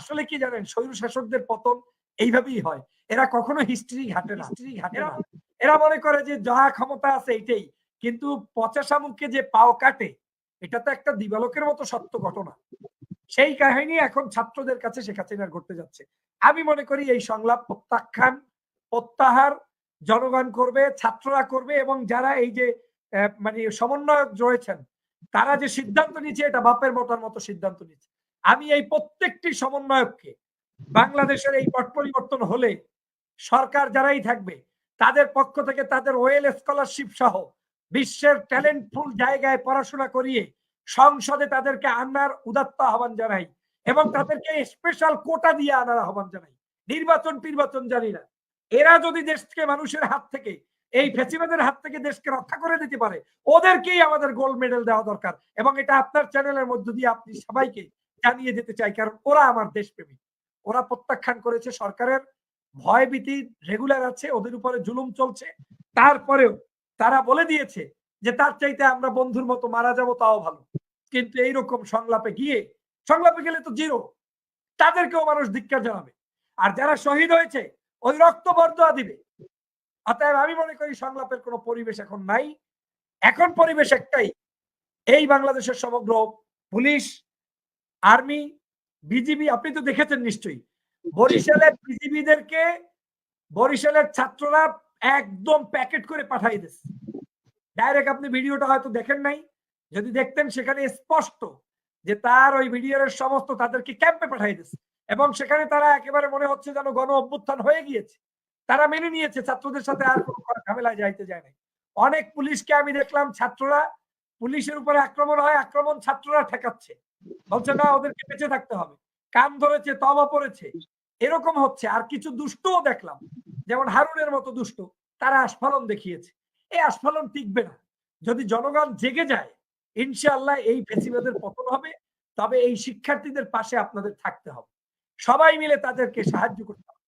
আসলে কি জানেন স্বৈর শাসকদের পতন এইভাবেই হয়। এরা কখনো হিস্ট্রি ঘাটে না। হিস্ট্রি ঘাটে না। এরা মনে করে যে যা ক্ষমতা আছে এইটাই। কিন্তু পচা শামুককে যে পাও কাটে এটা তো একটা দিবালকের মতো সত্য ঘটনা। সেই কাহিনী এখন ছাত্রদের কাছে শেখ হাসিনার ঘটতে যাচ্ছে। আমি মনে করি এই সংলাপ প্রত্যাখ্যান প্রত্যাহার জনগণ করবে ছাত্ররা করবে এবং যারা এই যে মানে সমন্বয়ক রয়েছেন তারা যে সিদ্ধান্ত নিচ্ছে এটা বাপের মতার মতো সিদ্ধান্ত নিচ্ছে আমি এই প্রত্যেকটি সমন্বয়ককে বাংলাদেশের এই পট পরিবর্তন হলে সরকার যারাই থাকবে, তাদের পক্ষ থেকে তাদের ওয়েল স্কলারশিপ সহ বিশ্বের ট্যালেন্টফুল জায়গায় পড়াশোনা করিয়ে সংসদে তাদেরকে আনার উদাত্ত আহ্বান জানাই এবং তাদেরকে স্পেশাল কোটা দিয়ে আনার আহ্বান জানাই। নির্বাচন নির্বাচন জানি না। এরা যদি দেশকে মানুষের হাত থেকে, এই ফেসিবাদের হাত থেকে দেশকে রক্ষা করে দিতে পারে, ওদেরকেই আমাদের গোল্ড মেডেল দেওয়া দরকার এবং এটা আপনার চ্যানেলের মধ্য দিয়ে আপনি সবাইকে জানিয়ে দিতে চাই, কারণ ওরা আমার দেশপ্রেমী ওরা প্রত্যাখ্যান করেছে সরকারের। ভয়ভীতি রেগুলার আছে, ওদের উপরে জুলুম চলছে। তারপরেও তারা বলে দিয়েছে যে, তার চাইতে আমরা বন্ধুর মতো মারা যাব, তাও ভালো। কিন্তু এইরকম সংলাপে গিয়ে, সংলাপে গেলে তো জিরো। তাদেরকেও মানুষ ধিক্কার জানাবে। আর যারা শহীদ হয়েছে, ওই রক্ত বর্দোয়া দিবে। অতএব আমি মনে করি সংলাপের কোনো পরিবেশ এখন নাই। এখন পরিবেশ একটাই, এই বাংলাদেশের সমগ্র পুলিশ আর্মি বিজিবি আপনি তো দেখেছেন নিশ্চয়ই। বরিশালের বিজিবিদেরকে বরিশালের ছাত্ররা একদম প্যাকেট করে পাঠাই দিচ্ছে ডাইরেক্ট আপনি ভিডিওটা হয়তো দেখেন নাই। যদি দেখতেন সেখানে স্পষ্ট যে তার ওই ভিডিওর সমস্ত তাদেরকে ক্যাম্পে পাঠাই দিচ্ছে এবং সেখানে তারা একেবারে মনে হচ্ছে যেন গণ অভ্যুত্থান হয়ে গিয়েছে। তারা মেনে নিয়েছে ছাত্রদের সাথে আর কোনো ঝামেলায় যাইতে যায় নাই। অনেক পুলিশকে আমি দেখলাম ছাত্ররা পুলিশের উপরে আক্রমণ হয় আক্রমণ ছাত্ররা ঠেকাচ্ছে। বলছে না, ওদেরকে বেঁচে থাকতে হবে। কান ধরেছে তবা পড়েছে এরকম হচ্ছে। আর কিছু দুষ্টও দেখলাম। যেমন হারুনের মতো দুষ্ট, তারা আস্ফালন দেখিয়েছে। এই আস্ফালন টিকবে না। যদি জনগণ জেগে যায়, ইনশাআল্লাহ এই ফেসিবাদের পতন হবে। তবে এই শিক্ষার্থীদের পাশে আপনাদের থাকতে হবে। সবাই মিলে তাদেরকে সাহায্য করতে হবে।